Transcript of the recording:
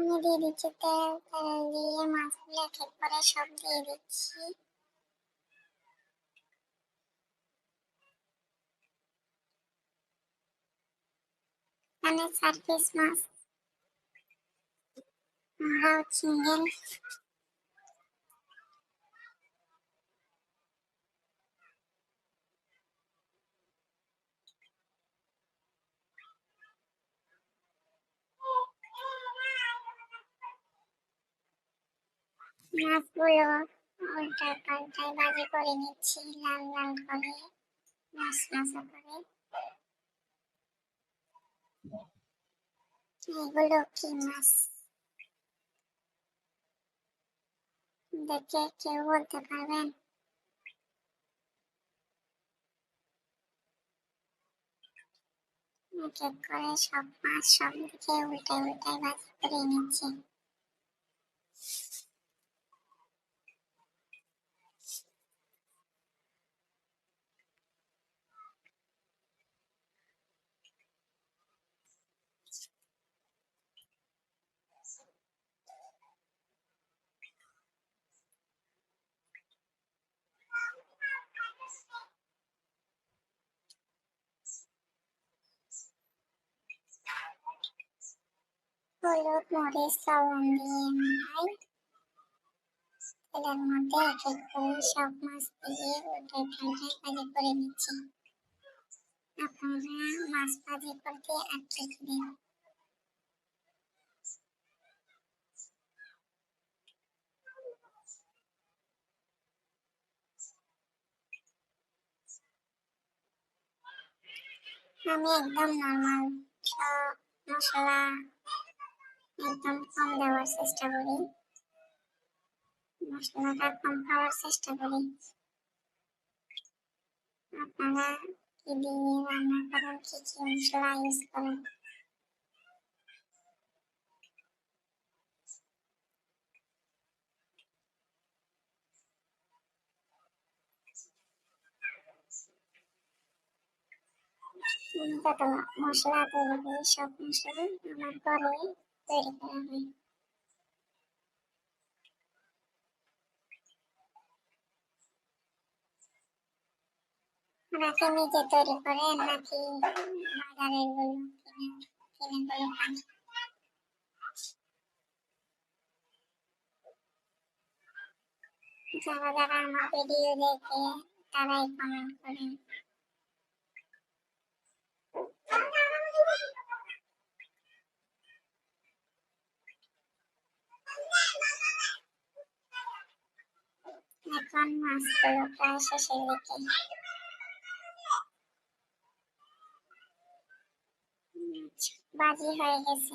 আমি দিয়ে দিচ্ছি, তেল তেল দিয়ে মাছগুলো এক এক করে সব দিয়ে দিচ্ছি। মানে চার পিস মাছ আমরাও চিংড়ি। মাছগুলো উল্টা পাল্টায় ভাজি করে নিচ্ছি, লাল লাল করে মশলা করে। এগুলো কি মাছ? দেখে কেউ বলতে পারবেন? এক করে সব মাছ সব দিকে উল্টায় উল্টায় ভাজি করে নিচ্ছি। হলুদ মরিচ লবণ তেলের মধ্যে এক এক করে সব মাছ দিয়ে উল্টে পাল্টে ভাজি করে নিচ্ছি আপনারা মাছ ভাজি করতে আটকে দিন আমি একদম নর্মাল মশলা একদম কম দেওয়ার চেষ্টা করি। মশলাটা কম খাওয়ার চেষ্টা করি। আপনারা কি দিয়ে রান্না করেন, কি কি মশলা ইউজ করেন? মশলা তৈরি সব মশলা আমার ঘরে। তৈরি করা হয় নাকি নিজে তৈরি করেন নাকি বাজারেরগুলো কিনে গুলো খান যারা যারা আমার ভিডিও দেখে তারাই কমেন্ট করেন এখন মাছগুলো প্রায় শেষের দিকে বাজি হয়ে গেছে।